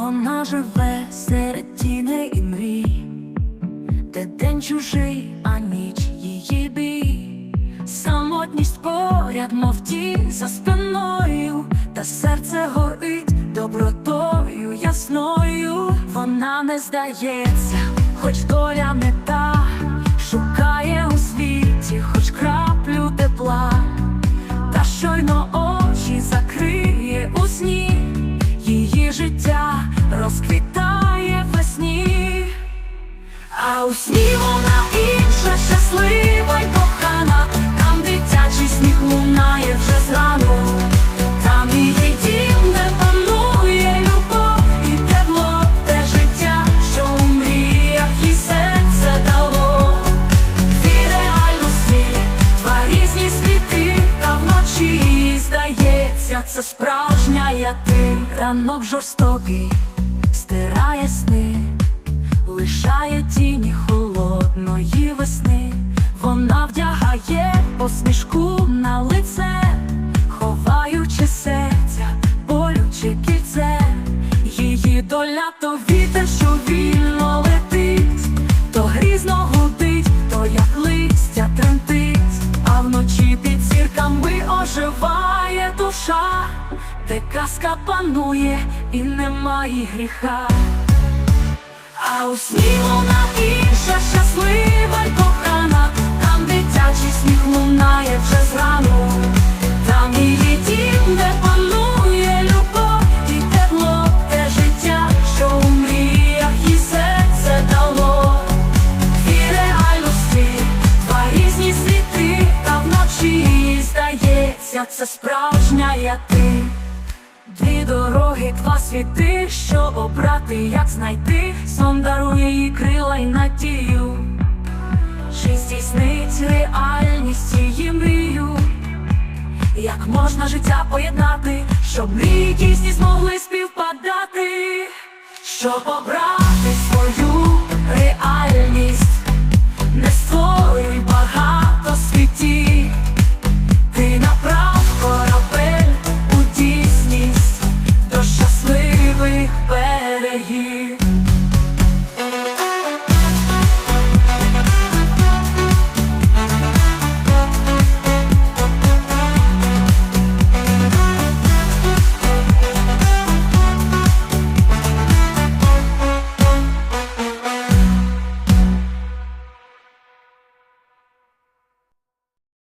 Вона живе серед тіней і мрій, де день чужий, а ніч її бій. Самотність поряд, мов тінь за спиною, та серце горить добротою ясною. Вона не здається, хоч доля не та, розквітає весні. А у сні вона інша, щаслива й кохана, там дитячий сміх лунає вже зрану, там її дім, де панує любов і тепло, те життя, що у мріях їй серце дало. Дві реальності, два різні світи, та вночі здається, це справжня я ти, ранок жорстокий, лишає тіні холодної весни, вона вдягає посмішку на лице, ховаючи серця, болюче кільце, її доля то вітер, що вільно летить, то грізно гудить, то як листя тремтить, а вночі під зірками оживає душа, де казка панує і немає гріха. А у сні вона інша, щаслива й кохана, там дитячий сміх лунає вже зрану, там її дім, де панує любов і тепло, те життя, що у мріях їй серце дало. Дві реальності, два різні світи, та вночі здається, це справжня я ти. Дві дороги, два світи, що обрати, як знайти, сон дарує їй крила й надію, чи здійснить реальність її мрію, як можна життя поєднати, щоб мрії дійсні змогли співпадати, щоб обрати here.